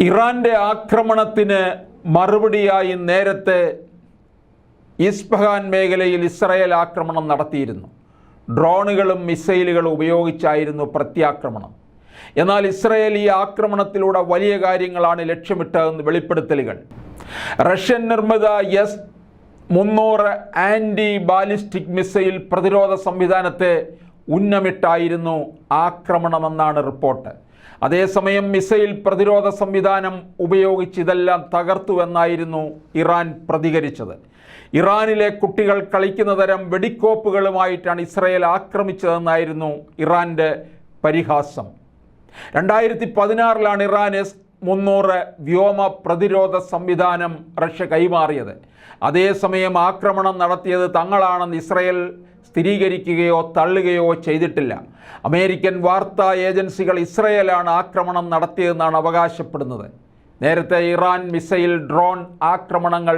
ഇറാന്റെ ആക്രമണത്തിന് മറുപടിയായി നേരത്തെ ഇസ്ഫഹാൻ മേഖലയിൽ ഇസ്രയേൽ ആക്രമണം നടത്തിയിരുന്നു. ഡ്രോണുകളും മിസൈലുകളും ഉപയോഗിച്ചായിരുന്നു പ്രത്യാക്രമണം. എന്നാൽ ഇസ്രയേൽ ഈ ആക്രമണത്തിലൂടെ വലിയ കാര്യങ്ങളാണ് ലക്ഷ്യമിട്ടതെന്ന് വെളിപ്പെടുത്തലുകൾ. റഷ്യൻ നിർമ്മിത എസ് മുന്നൂറ് ആന്റി ബാലിസ്റ്റിക് മിസൈൽ പ്രതിരോധ സംവിധാനത്തെ ഉന്നമിട്ടായിരുന്നു ആക്രമണമെന്നാണ് റിപ്പോർട്ട്. അതേസമയം മിസൈൽ പ്രതിരോധ സംവിധാനം ഉപയോഗിച്ച് ഇതെല്ലാം തകർത്തുവെന്നായിരുന്നു ഇറാൻ പ്രതികരിച്ചത്. ഇറാനിലെ കുട്ടികൾ കളിക്കുന്ന തരം വെടിക്കോപ്പുകളുമായിട്ടാണ് ഇസ്രയേൽ ആക്രമിച്ചതെന്നായിരുന്നു ഇറാന്റെ പരിഹാസം. രണ്ടായിരത്തി പതിനാറിലാണ് ഇറാൻ എസ് മുന്നൂറ് വ്യോമ പ്രതിരോധ സംവിധാനം റഷ്യ കൈമാറിയത്. അതേസമയം ആക്രമണം നടത്തിയത് തങ്ങളാണെന്ന് ഇസ്രയേൽ സ്ഥിരീകരിക്കുകയോ തള്ളുകയോ ചെയ്തിട്ടില്ല. അമേരിക്കൻ വാർത്താ ഏജൻസികൾ ഇസ്രയേലാണ് ആക്രമണം നടത്തിയതെന്നാണ് അവകാശപ്പെടുന്നത്. നേരത്തെ ഇറാൻ മിസൈൽ ഡ്രോൺ ആക്രമണങ്ങൾ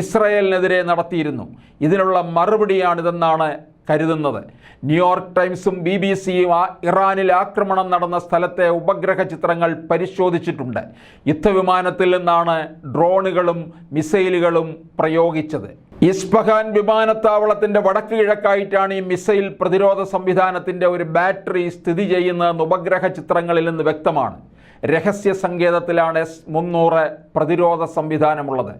ഇസ്രയേലിനെതിരെ നടത്തിയിരുന്നു. ഇതിനുള്ള മറുപടിയാണിതെന്നാണ് കരുതുന്നത്. ന്യൂയോർക്ക് ടൈംസും ബി ബി സിയും ഇറാനിൽ ആക്രമണം നടന്ന സ്ഥലത്തെ ഉപഗ്രഹ ചിത്രങ്ങൾ പരിശോധിച്ചിട്ടുണ്ട്. യുദ്ധവിമാനത്തിൽ നിന്നാണ് ഡ്രോണുകളും മിസൈലുകളും പ്രയോഗിച്ചത്. ഇസ്ഫഹാൻ വിമാനത്താവളത്തിന്റെ വടക്ക് കിഴക്കായിട്ടാണ് ഈ മിസൈൽ പ്രതിരോധ സംവിധാനത്തിന്റെ ഒരു ബാറ്ററി സ്ഥിതി ചെയ്യുന്നതെന്ന് ഉപഗ്രഹ ചിത്രങ്ങളിൽ നിന്ന് വ്യക്തമാണ്. രഹസ്യ സങ്കേതത്തിലാണ് എസ് മുന്നൂറ് പ്രതിരോധ സംവിധാനമുള്ളത്.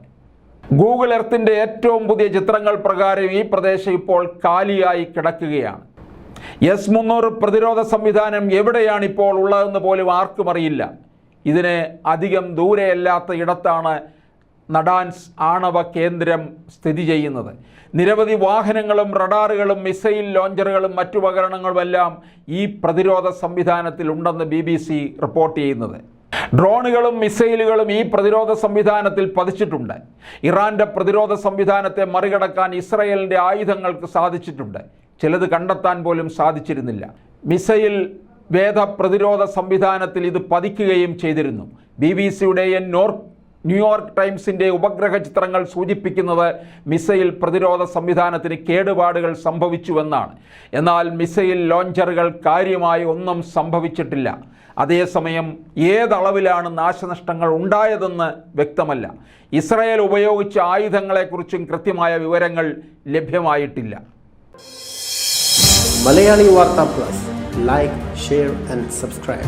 ഗൂഗിൾ എർത്തിന്റെ ഏറ്റവും പുതിയ ചിത്രങ്ങൾ പ്രകാരം ഈ പ്രദേശം ഇപ്പോൾ കാലിയായി കിടക്കുകയാണ്. എസ് മുന്നൂറ് പ്രതിരോധ സംവിധാനം എവിടെയാണ് ഇപ്പോൾ ഉള്ളതെന്ന് പോലും ആർക്കും അറിയില്ല. ഇതിന് അധികം ദൂരെയല്ലാത്ത ഇടത്താണ് നഡാൻസ് ആണവ കേന്ദ്രം സ്ഥിതി ചെയ്യുന്നത്. നിരവധി വാഹനങ്ങളും റഡാറുകളും മിസൈൽ ലോഞ്ചറുകളും മറ്റു മറ്റുപകരണങ്ങളുമെല്ലാം ഈ പ്രതിരോധ സംവിധാനത്തിൽ ഉണ്ടെന്ന് ബി ബി സി റിപ്പോർട്ട് ചെയ്യുന്നത്. ഡ്രോണുകളും മിസൈലുകളും ഈ പ്രതിരോധ സംവിധാനത്തിൽ പതിച്ചിട്ടുണ്ട്. ഇറാന്റെ പ്രതിരോധ സംവിധാനത്തെ മറികടക്കാൻ ഇസ്രയേലിന്റെ ആയുധങ്ങൾക്ക് സാധിച്ചിട്ടുണ്ട്. ചിലത് കണ്ടെത്താൻ പോലും സാധിച്ചിരുന്നില്ല. മിസൈൽ വേദ പ്രതിരോധ സംവിധാനത്തിൽ ഇത് പതിക്കുകയും ചെയ്തിരുന്നു. ബി ബി സിയുടെ എൻ നോർത്ത് ന്യൂയോർക്ക് ടൈംസിന്റെ ഉപഗ്രഹ ചിത്രങ്ങൾ സൂചിപ്പിക്കുന്നത് മിസൈൽ പ്രതിരോധ സംവിധാനത്തിന് കേടുപാടുകൾ സംഭവിച്ചുവെന്നാണ്. എന്നാൽ മിസൈൽ ലോഞ്ചറുകൾ കാര്യമായി ഒന്നും സംഭവിച്ചിട്ടില്ല. അതേസമയം ഏതളവിലാണ് നാശനഷ്ടങ്ങൾ ഉണ്ടായതെന്ന് വ്യക്തമല്ല. ഇസ്രായേൽ ഉപയോഗിച്ച ആയുധങ്ങളെക്കുറിച്ചും കൃത്യമായ വിവരങ്ങൾ ലഭ്യമായിട്ടില്ല. മലയാളി വാർത്താ plus. Like share and subscribe